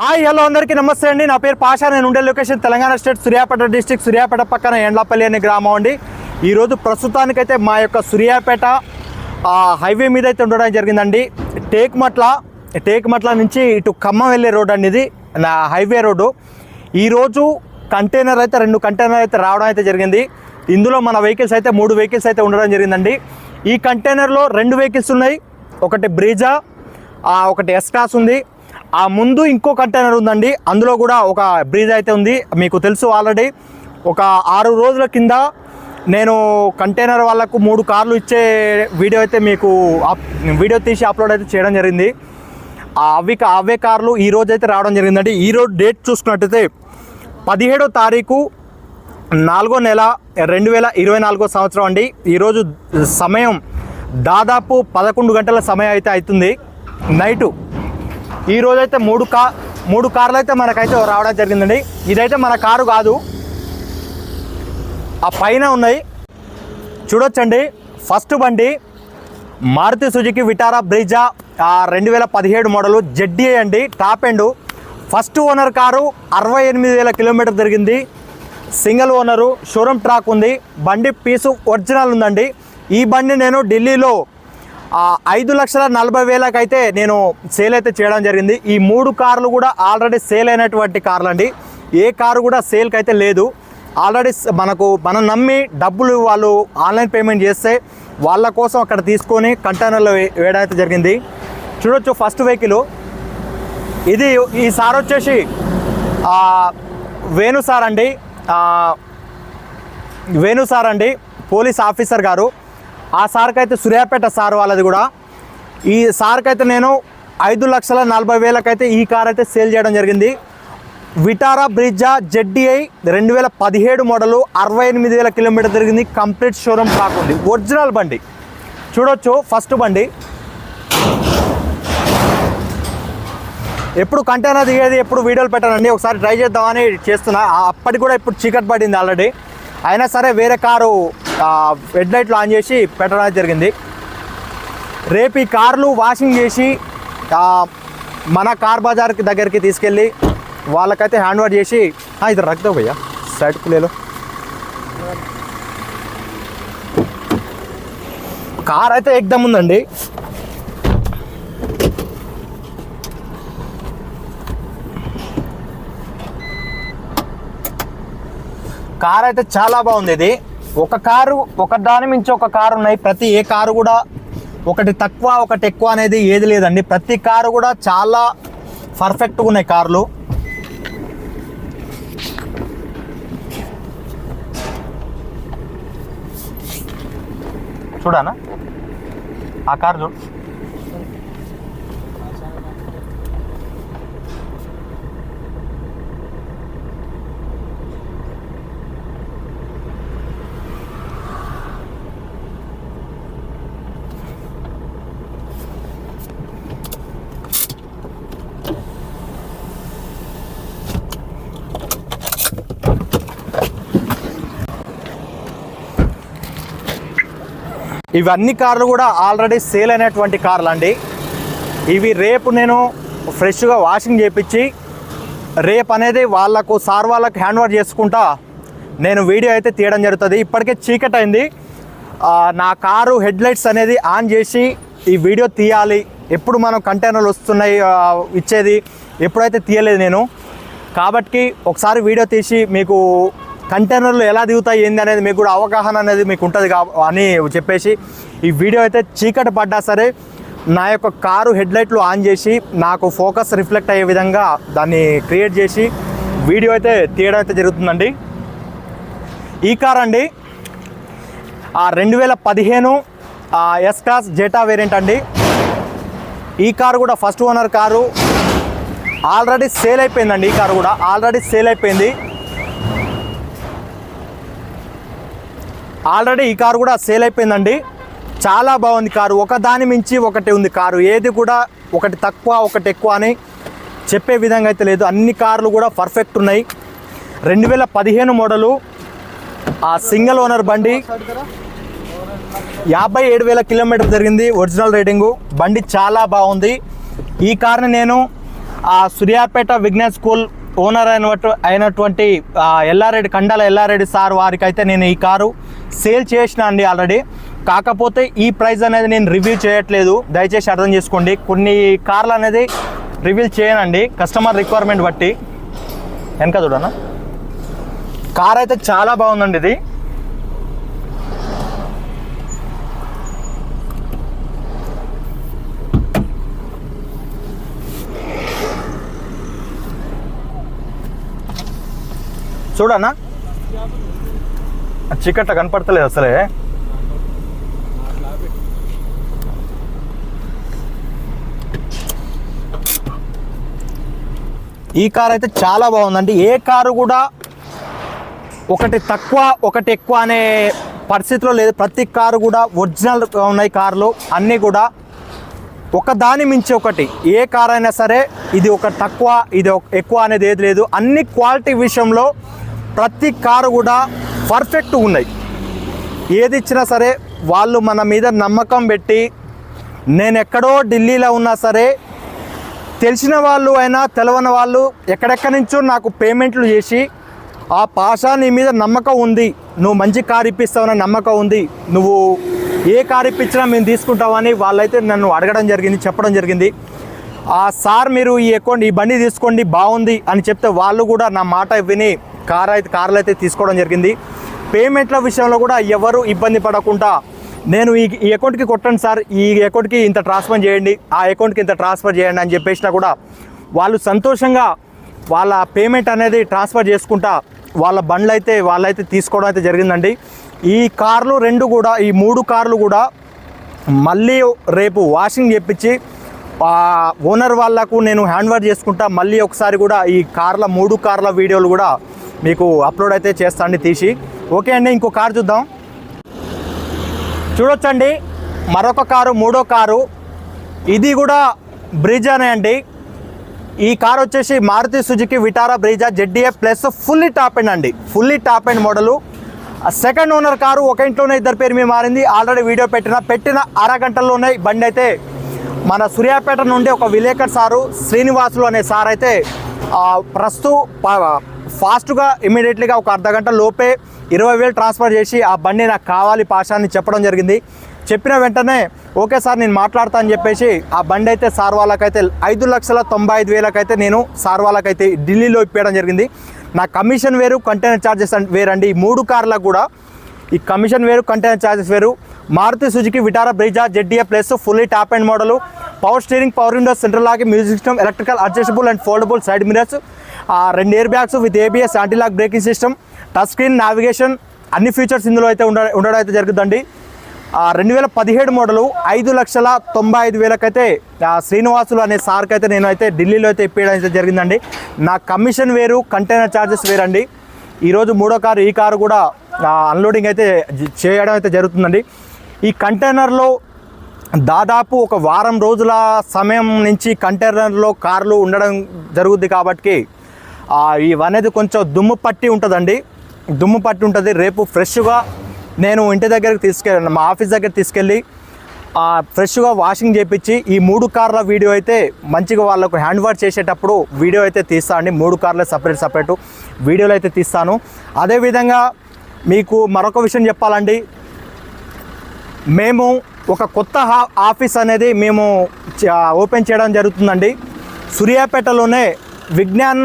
Hi hello అందరికీ నమస్తే అండి. నా పేరు పాషా. నేను ఉండే location Telangana state Suryapet district Suryapet పక్కన ఎండ్లపల్లి అనే గ్రామం అండి. ఈరోజు ప్రస్తుతానికైతే మా యొక్క సూర్యాపేట హైవే మీద అయితే ఉండడం జరిగిందండి. టేక్మట్ల టేక్మట్ల నుంచి ఇటు ఖమ్మం వెళ్ళే రోడ్ అండి ఇది నా హైవే రోడ్డు. ఈరోజు కంటైనర్ అయితే రెండు కంటైనర్ అయితే రావడం అయితే జరిగింది. ఇందులో మన వెహికల్స్ అయితే మూడు వెహికల్స్ అయితే ఉండడం జరిగిందండి. ఈ కంటైనర్లో రెండు వెహికల్స్ ఉన్నాయి. ఒకటి బ్రీజా ఒకటి ఒకటి ఎస్కాస్ ఉంది. ఆ ముందు ఇంకో కంటైనర్ ఉందండి. అందులో కూడా ఒక బ్రీజ్ అయితే ఉంది. మీకు తెలుసు ఆల్రెడీ ఒక ఆరు రోజుల కింద నేను కంటైనర్ వాళ్ళకు మూడు కార్లు ఇచ్చే వీడియో అయితే మీకు అప్- వీడియో తీసి అప్లోడ్ అయితే చేయడం జరిగింది. ఆ అవి అవే కార్లు ఈ రోజు అయితే రావడం జరిగిందండి. ఈ రోజు డేట్ చూసుకున్నట్టయితే పదిహేడో తారీఖు నాలుగో నెల రెండు వేల ఇరవై నాలుగో సంవత్సరం అండి. ఈరోజు సమయం దాదాపు పదకొండు గంటల సమయం అయితే అవుతుంది. నైటు ఈ రోజైతే మూడు కా మూడు కార్లు అయితే మనకైతే రావడం జరిగిందండి. ఇదైతే మన కారు కాదు. ఆ పైన ఉన్నాయి. చూడొచ్చండి. ఫస్ట్ బండి మారుతి సుజుకి విటారా బ్రిజా రెండు వేల పదిహేడు మోడలు జెడ్డీఏ అండి top end. First owner car అరవై ఎనిమిది వేల కిలోమీటర్ తిరిగింది. సింగిల్ ఓనరు షోరూమ్ ట్రాక్ ఉంది. బండి పీసు ఒరిజినల్ ఉందండి. ఈ బండి నేను ఢిల్లీలో ఐదు లక్షల నలభై వేలకైతే నేను సేల్ అయితే చేయడం జరిగింది. ఈ మూడు కార్లు కూడా ఆల్రెడీ సేల్ అయినటువంటి కార్లు అండి. ఏ కారు కూడా సేల్కి అయితే లేదు. ఆల్రెడీ మనకు మనం నమ్మి డబ్బులు వాళ్ళు ఆన్లైన్ పేమెంట్ చేస్తే వాళ్ళ కోసం అక్కడ తీసుకొని కంటైనర్లో వేయడం అయితే జరిగింది. చూడొచ్చు ఫస్ట్ వెహికల్. ఇది ఈ సార్ వచ్చేసి వేణు సార్ అండి. వేణు సార్ అండి పోలీస్ ఆఫీసర్ గారు. ఆ సార్కి అయితే సూర్యాపేట సార్ వాళ్ళది కూడా. ఈ సార్కి అయితే నేను ఐదు లక్షల నలభై వేలకైతే ఈ కార్ అయితే సేల్ చేయడం జరిగింది. విటారా బ్రిడ్జా జెడ్డీఐ రెండు వేల పదిహేడు మోడలు అరవై ఎనిమిది వేల కిలోమీటర్ తిరిగింది. కంప్లీట్ షోరూమ్ ట్రాక్ ఒరిజినల్ బండి. చూడొచ్చు ఫస్ట్ బండి. ఎప్పుడు కంటైనర్ దిగేది ఎప్పుడు వీడియోలు పెట్టానండి ఒకసారి ట్రై చేద్దామని చేస్తున్నా. అప్పటికి కూడా ఇప్పుడు చీకటి పడింది ఆల్రెడీ. అయినా సరే వేరే కారు హెడ్ లైట్లు ఆన్ చేసి పెట్టడం జరిగింది. రేపు ఈ కార్లు వాషింగ్ చేసి మన కార్ బజార్కి దగ్గరికి తీసుకెళ్ళి వాళ్ళకైతే హ్యాండ్ ఓవర్ చేసి ఇది రక్తం భయ్యా సైడ్ కులేలో. కార్ అయితే ఎగ్దమ్ ఉందండి. కార్ అయితే చాలా బాగుంది ఇది. ఒక కారు ఒక దాని మించి ఒక కారు ఉన్నాయి. ప్రతి ఏ కారు కూడా ఒకటి తక్కువ ఒకటి ఎక్కువ అనేది ఏది లేదండి. ప్రతి కారు కూడా చాలా పర్ఫెక్ట్గా ఉన్నాయి కార్లు. చూడానా? ఆ కారు చూడు ఇవన్నీ కార్లు కూడా ఆల్రెడీ సేల్ అయినటువంటి కార్లు అండి. ఇవి రేపు నేను ఫ్రెష్గా వాషింగ్ చేపించి రేపు అనేది వాళ్ళకు సార్ వాళ్ళకు హ్యాండ్ ఓవర్ చేసుకుంటా నేను వీడియో అయితే తీయడం జరుగుతుంది. ఇప్పటికే చీకటి అయింది. నా కారు హెడ్ లైట్స్ అనేది ఆన్ చేసి ఈ వీడియో తీయాలి. ఎప్పుడు మనం కంటైనర్లు వస్తున్నాయి ఇచ్చేది ఎప్పుడైతే తీయలేదు నేను. కాబట్టి ఒకసారి వీడియో తీసి మీకు కంటైనర్లు ఎలా దిగుతాయి ఏంది అనేది మీకు కూడా అవగాహన అనేది మీకు ఉంటుంది కా అని చెప్పేసి ఈ వీడియో అయితే చీకటి పడ్డా సరే నా యొక్క కారు హెడ్ లైట్లు ఆన్ చేసి నాకు ఫోకస్ రిఫ్లెక్ట్ అయ్యే విధంగా దాన్ని క్రియేట్ చేసి వీడియో అయితే తీయడం అయితే జరుగుతుందండి. ఈ కార్ అండి ఆ రెండు వేల పదిహేను ఎస్ క్లాస్ జెటా వేరియంట్ అండి. ఈ కారు కూడా first owner car. Already sale అయిపోయిందండి ఈ కారు కూడా. ఆల్రెడీ సేల్ అయిపోయింది. ఆల్రెడీ ఈ కారు కూడా సేల్ అయిపోయిందండి. చాలా బాగుంది కారు. ఒకదాని మించి ఒకటి ఉంది కారు. ఏది కూడా ఒకటి తక్కువ ఒకటి ఎక్కువ అని చెప్పే విధంగా అయితే లేదు. అన్ని కార్లు కూడా పర్ఫెక్ట్ ఉన్నాయి. రెండు వేల పదిహేను మోడలు ఆ సింగిల్ ఓనర్ బండి. యాభై ఏడు వేల కిలోమీటర్ జరిగింది ఒరిజినల్ రేటింగు. బండి చాలా బాగుంది. ఈ కార్ని నేను ఆ సూర్యాపేట విజ్ఞాన్ స్కూల్ ఓనర్ అయినట్టు అయినటువంటి ఎల్లారెడ్డి కండాల ఎల్లారెడ్డి సార్ వారికి అయితే నేను ఈ కారు సేల్ చేసిన అండి ఆల్రెడీ. కాకపోతే ఈ ప్రైస్ అనేది నేను రివ్యూ చేయట్లేదు. దయచేసి అర్థం చేసుకోండి. కొన్ని కార్లు అనేది రివ్యూ చేయనండి. కస్టమర్ రిక్వైర్మెంట్ బట్టి. వెనక చూడనా? కార్ అయితే చాలా బాగుందండి ఇది. చూడనా? చీకట్ల కనపడతలేదు అసలే. ఈ కార్ అయితే చాలా బాగుందండి. ఏ కారు కూడా ఒకటి తక్కువ ఒకటి ఎక్కువ అనే పరిస్థితిలో లేదు. ప్రతి కారు కూడా ఒరిజినల్ ఉన్నాయి కార్లు. అన్నీ కూడా ఒక దాని మించి ఒకటి. ఏ కార్ అయినా సరే ఇది ఒక తక్కువ ఇది ఒక ఎక్కువ అనేది ఏది లేదు. అన్ని క్వాలిటీ విషయంలో ప్రతి కారు కూడా పర్ఫెక్ట్ ఉన్నాయి. ఏది ఇచ్చినా సరే వాళ్ళు మన మీద నమ్మకం పెట్టి నేను ఎక్కడో ఢిల్లీలో ఉన్నా సరే తెలిసిన వాళ్ళు అయినా తెలవని వాళ్ళు ఎక్కడెక్కడి నుంచో నాకు పేమెంట్లు చేసి ఆ పాషా నీ మీద నమ్మకం ఉంది. నువ్వు మంచి కార్ ఇప్పిస్తావని నమ్మకం ఉంది. నువ్వు ఏ కార్ ఇప్పించినా మేము తీసుకుంటామని వాళ్ళైతే నన్ను అడగడం జరిగింది చెప్పడం జరిగింది. ఆ సార్ మీరు ఈ అకౌంట్ ఈ బండి తీసుకోండి బాగుంది అని చెప్తే వాళ్ళు కూడా నా మాట విని కార్ అయితే కార్లు అయితే తీసుకోవడం జరిగింది. పేమెంట్ల విషయంలో కూడా ఎవరు ఇబ్బంది పడకుండా నేను ఈ ఈ అకౌంట్కి కొట్టండి సార్ ఈ అకౌంట్కి ఇంత ట్రాన్స్ఫర్ చేయండి ఆ అకౌంట్కి ఇంత ట్రాన్స్ఫర్ చేయండి అని చెప్పేసినా కూడా వాళ్ళు సంతోషంగా వాళ్ళ పేమెంట్ అనేది ట్రాన్స్ఫర్ చేసుకుంటా వాళ్ళ బండ్లు అయితే వాళ్ళైతే తీసుకోవడం అయితే జరిగిందండి. ఈ కార్లు రెండు కూడా ఈ మూడు కార్లు కూడా మళ్ళీ రేపు వాషింగ్ చేపించి ఓనర్ వాళ్ళకు నేను హ్యాండ్ ఓవర్ చేసుకుంటా మళ్ళీ ఒకసారి కూడా ఈ కార్ల మూడు కార్ల వీడియోలు కూడా మీకు అప్లోడ్ అయితే చేస్తాండి తీసి ఓకే అండి ఇంకో కార్ చూద్దాం. చూడొచ్చండి మరొక కారు మూడో కారు. ఇది కూడా బ్రిడ్జ్ అనే అండి. ఈ కార్ వచ్చేసి Maruti Suzuki Vitara Brezza ZDA plus fully top end అండి. Fully top end model second owner car ఒక ఇంట్లోనే ఇద్దరు పేరు మీద మారింది. ఆల్రెడీ వీడియో పెట్టిన పెట్టిన అరగంటల్లోనే బండి అయితే మన సూర్యాపేట నుండి ఒక విలేకర్ సారు శ్రీనివాసులు అనే సార్ అయితే ప్రస్తుత ప్రస్తు ఫాస్ట్గా ఇమీడియట్లీగా ఒక అర్ధ గంట లోపే ఇరవై వేలు ట్రాన్స్ఫర్ చేసి ఆ బండి నాకు కావాలి పాషాన్ని చెప్పడం జరిగింది. చెప్పిన వెంటనే ఓకే సార్ నేను మాట్లాడతా అని చెప్పేసి ఆ బండి అయితే సార్ వాళ్ళకైతే ఐదు లక్షల తొంభై ఐదు వేలకైతే నేను సార్ వాళ్ళకైతే ఢిల్లీలో ఇప్పేయడం జరిగింది. నా కమిషన్ వేరు కంటైనర్ ఛార్జెస్ వేరండి. ఈ మూడు కార్లకు కూడా ఈ కమిషన్ వేరు కంటైనర్ ఛార్జెస్ వేరు. Maruti Suzuki Vitara Brezza ZDA plus fully top end model. Power steering power windows central locking music system electrical adjustable and foldable side mirrors రెండు air bags with ABS antilock braking system touch screen navigation అన్ని features ఇందులో అయితే ఉండ ఉండడం అయితే జరుగుతుందండి. రెండు వేల పదిహేడు మోడలు ఐదు లక్షల తొంభై ఐదు వేలకైతే శ్రీనివాసులు అనే సార్కి అయితే నేను అయితే ఢిల్లీలో అయితే ఇప్పించడం అయితే జరిగిందండి. నా కమిషన్ వేరు కంటైనర్ ఛార్జెస్ వేరండి. ఈరోజు మూడో కారు ఈ కారు కూడా అన్లోడింగ్ అయితే చేయడం అయితే జరుగుతుందండి. ఈ కంటైనర్లో దాదాపు ఒక వారం రోజుల సమయం నుంచి కంటైనర్లో కార్లు ఉండడం జరుగుద్ది కాబట్టి ఇవనేది కొంచెం దుమ్ము పట్టి ఉంటుందండి. దుమ్ము పట్టి ఉంటుంది. రేపు ఫ్రెష్గా నేను ఇంటి దగ్గరికి తీసుకెళ్ళాను మా ఆఫీస్ దగ్గర తీసుకెళ్ళి ఫ్రెష్గా వాషింగ్ చేపించి ఈ మూడు కార్ల వీడియో అయితే మంచిగా వాళ్ళకు హ్యాండ్ వాష్ చేసేటప్పుడు వీడియో అయితే తీస్తా అండి. మూడు కార్ల సపరేట్ సపరేట్ వీడియోలు అయితే తీస్తాను. అదేవిధంగా మీకు మరొక విషయం చెప్పాలండి. మేము ఒక కొత్త ఆఫీస్ అనేది మేము ఓపెన్ చేయడం జరుగుతుందండి. సూర్యాపేటలోనే విజ్ఞాన్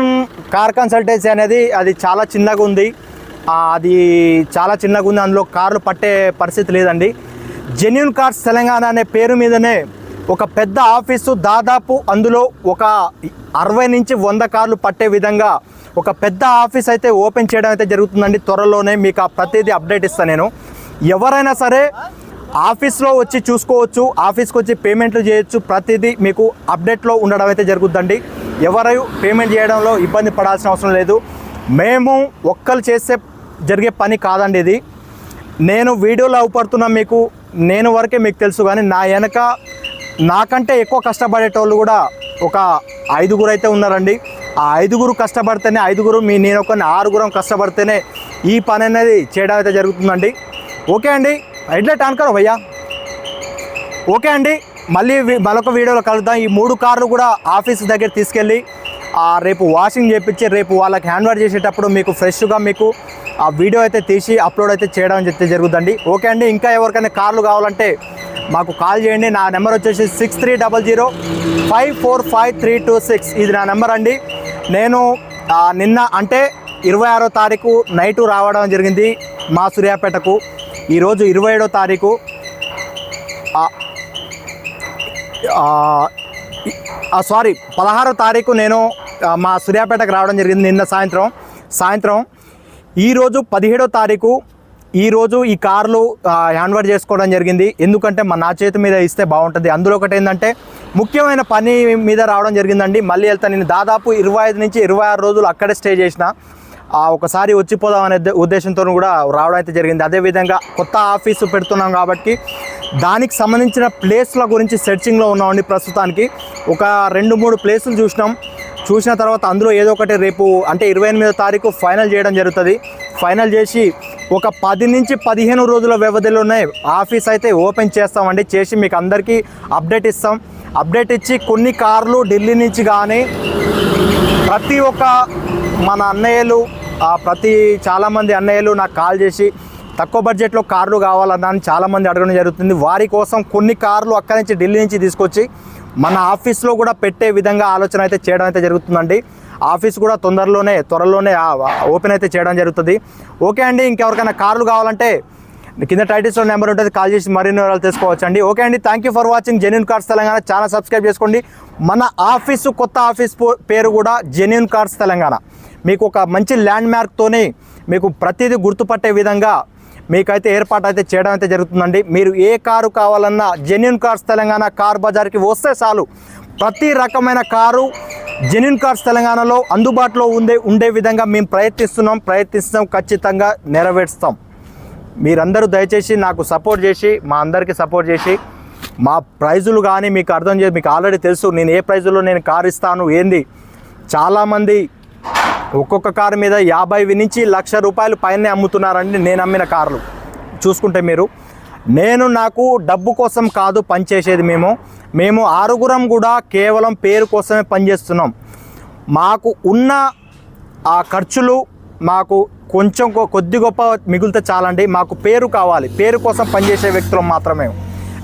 కార్ కన్సల్టెన్సీ అనేది అది చాలా చిన్నగా ఉంది. అది చాలా చిన్నగా ఉంది. అందులో కార్లు పట్టే పరిస్థితి లేదండి. జెన్యున్ కార్స్ తెలంగాణ అనే పేరు మీదనే ఒక పెద్ద ఆఫీసు దాదాపు అందులో ఒక అరవై నుంచి వంద కార్లు పట్టే విధంగా ఒక పెద్ద ఆఫీస్ అయితే ఓపెన్ చేయడం అయితే జరుగుతుందండి. త్వరలోనే మీకు ఆ ప్రతిదీ అప్డేట్ ఇస్తాను నేను. ఎవరైనా సరే ఆఫీస్లో వచ్చి చూసుకోవచ్చు ఆఫీస్కి వచ్చి పేమెంట్లు చేయొచ్చు. ప్రతిదీ మీకు అప్డేట్లో ఉండడం అయితే జరుగుతుందండి ఎవరు పేమెంట్ చేయడంలో ఇబ్బంది పడాల్సిన అవసరం లేదు. మేము ఒక్కరు చేసే జరిగే పని కాదండి ఇది. నేను వీడియోలో అవుపడుతున్నా మీకు నేను వరకే మీకు తెలుసు కానీ నా వెనక నాకంటే ఎక్కువ కష్టపడేటోళ్ళు కూడా ఒక ఐదుగురు అయితే ఉన్నారండి. ఆ ఐదుగురు కష్టపడితేనే ఐదుగురు మీ నేను ఒక ఆరుగురం కష్టపడితేనే ఈ పని అనేది చేయడం అయితే జరుగుతుందండి. ఓకే అండి. ఎడ్లెట్ టాన్ భయ్యా ఓకే అండి. మళ్ళీ మరొక వీడియోలో కలుద్దాం. ఈ మూడు కార్లు కూడా ఆఫీస్ దగ్గర తీసుకెళ్ళి ఆ, రేపు వాషింగ్ చేయించి రేపు వాళ్ళకి హ్యాండ్ వాష్ చేసేటప్పుడు మీకు ఫ్రెష్గా మీకు ఆ వీడియో అయితే తీసి అప్లోడ్ అయితే చేయడం చెప్తే జరుగుతుందండి. ఓకే అండి ఇంకా ఎవరికైనా కార్లు కావాలంటే మాకు కాల్ చేయండి. నా నెంబర్ వచ్చేసి six three double zero five four five three two six ఇది నా నెంబర్ అండి. నేను నిన్న అంటే ఇరవై ఆరో తారీఖు నైటు రావడం జరిగింది మా సూర్యాపేటకు. ఈరోజు ఇరవై ఏడో తారీఖు. సారీ పదహారో తారీఖు నేను మా సూర్యాపేటకు రావడం జరిగింది నిన్న సాయంత్రం. సాయంత్రం ఈరోజు పదిహేడో తారీఖు ఈరోజు ఈ కార్లు హ్యాండ్ఓవర్ చేసుకోవడం జరిగింది. ఎందుకంటే మా నా చేతి మీద ఇస్తే బాగుంటుంది. అందులో ఒకటి ఏంటంటే ముఖ్యమైన పని మీద రావడం జరిగిందండి. మళ్ళీ వెళ్తాను నేను దాదాపు ఇరవై ఐదు నుంచి ఇరవై ఆరు రోజులు అక్కడే స్టే చేసిన. ఒకసారి వచ్చిపోదాం అనే ఉద్దేశంతో కూడా రావడం అయితే జరిగింది. అదేవిధంగా కొత్త ఆఫీసు పెడుతున్నాం కాబట్టి దానికి సంబంధించిన ప్లేస్ల గురించి సెర్చింగ్లో ఉన్నామండి ప్రస్తుతానికి. ఒక రెండు మూడు ప్లేసులు చూసినాం. చూసిన తర్వాత అందులో ఏదో ఒకటి రేపు అంటే ఇరవై ఎనిమిదో తారీఖు ఫైనల్ చేయడం జరుగుతుంది. ఫైనల్ చేసి ఒక పది నుంచి పదిహేను రోజుల వ్యవధిలోనే ఆఫీస్ అయితే ఓపెన్ చేస్తామండి. చేసి మీకు అందరికీ అప్డేట్ ఇస్తాం. అప్డేట్ ఇచ్చి కొన్ని కార్లు ఢిల్లీ నుంచి కానీ ప్రతి ఒక్క మన అన్నయ్యలు ప్రతి చాలామంది అన్నయ్యలు నాకు కాల్ చేసి తక్కువ బడ్జెట్లో కార్లు కావాలన్నా అని చాలామంది అడగడం జరుగుతుంది. వారి కోసం కొన్ని కార్లు అక్కడి నుంచి ఢిల్లీ నుంచి తీసుకొచ్చి మన ఆఫీస్లో కూడా పెట్టే విధంగా ఆలోచన అయితే చేయడం అయితే జరుగుతుందండి. ఆఫీస్ కూడా తొందరలోనే త్వరలోనే ఓపెన్ అయితే చేయడం జరుగుతుంది. ఓకే అండి ఇంకెవరికైనా కార్లు కావాలంటే కింద టైటిల్స్లో నెంబర్ ఉంటుంది. కాల్ చేసి మరిన్ని వివరాలు తెలుసుకోవచ్చు అండి ఓకే అండి thank you for watching genuine cars Telangana channel subscribe చేసుకోండి. మన ఆఫీసు కొత్త ఆఫీస్ పేరు కూడా జెన్యున్ కార్స్ తెలంగాణ మీకు ఒక మంచి ల్యాండ్ మార్క్తోనే మీకు ప్రతిదీ గుర్తుపట్టే విధంగా మీకైతే ఏర్పాటు అయితే చేయడం అయితే జరుగుతుందండి. మీరు ఏ కారు కావాలన్నా జెన్యున్ కార్స్ తెలంగాణ కార్ బజార్కి వస్తే చాలు. ప్రతి రకమైన కారు జెన్యున్ కార్స్ తెలంగాణలో అందుబాటులో ఉండే ఉండే విధంగా మేము ప్రయత్నిస్తున్నాం. ప్రయత్నిస్తాం ఖచ్చితంగా నెరవేరుస్తాం. మీరందరూ దయచేసి నాకు సపోర్ట్ చేసి మా అందరికీ సపోర్ట్ చేసి మా ప్రైజులు కానీ మీకు అర్థం చేసి మీకు ఆల్రెడీ తెలుసు నేను ఏ ప్రైజులో నేను కారు ఇస్తాను ఏంది? చాలామంది ఒక్కొక్క కారు మీద యాభై నుంచి లక్ష రూపాయలు పైనే అమ్ముతున్నారండి నేను అమ్మిన కార్లు. చూసుకుంటే మీరు నేను నాకు డబ్బు కోసం కాదు పనిచేసేది మేము. మేము ఆరుగురం కూడా కేవలం పేరు కోసమే పనిచేస్తున్నాం. మాకు ఉన్న ఆ ఖర్చులు మాకు కొంచెం కొ- కొద్ది గొప్ప మిగిలితే చాలండి. మాకు పేరు కావాలి. పేరు కోసం పనిచేసే వ్యక్తులం మాత్రమే.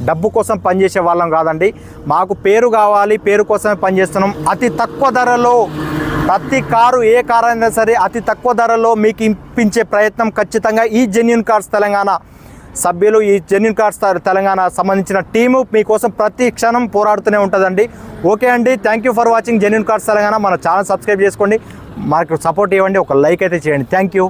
డబ్బు కోసం పనిచేసే వాళ్ళం కాదండి. మాకు పేరు కావాలి. పేరు కోసమే పనిచేస్తున్నాం. అతి తక్కువ ధరలో ప్రతి కారు ఏ కారు అయినా సరే అతి తక్కువ ధరలో మీకు ఇప్పించే ప్రయత్నం ఖచ్చితంగా ఈ జెన్యున్ కార్స్ తెలంగాణ సభ్యులు ఈ జెన్యున్ కార్స్ తెలంగాణ సంబంధించిన టీము మీకోసం ప్రతి క్షణం పోరాడుతూనే ఉంటుందండి. ఓకే అండి thank you for watching genuine cars Telangana. మన ఛానల్ సబ్స్క్రైబ్ చేసుకోండి. మాకు సపోర్ట్ ఇవ్వండి ఒక లైక్ అయితే చేయండి. Thank you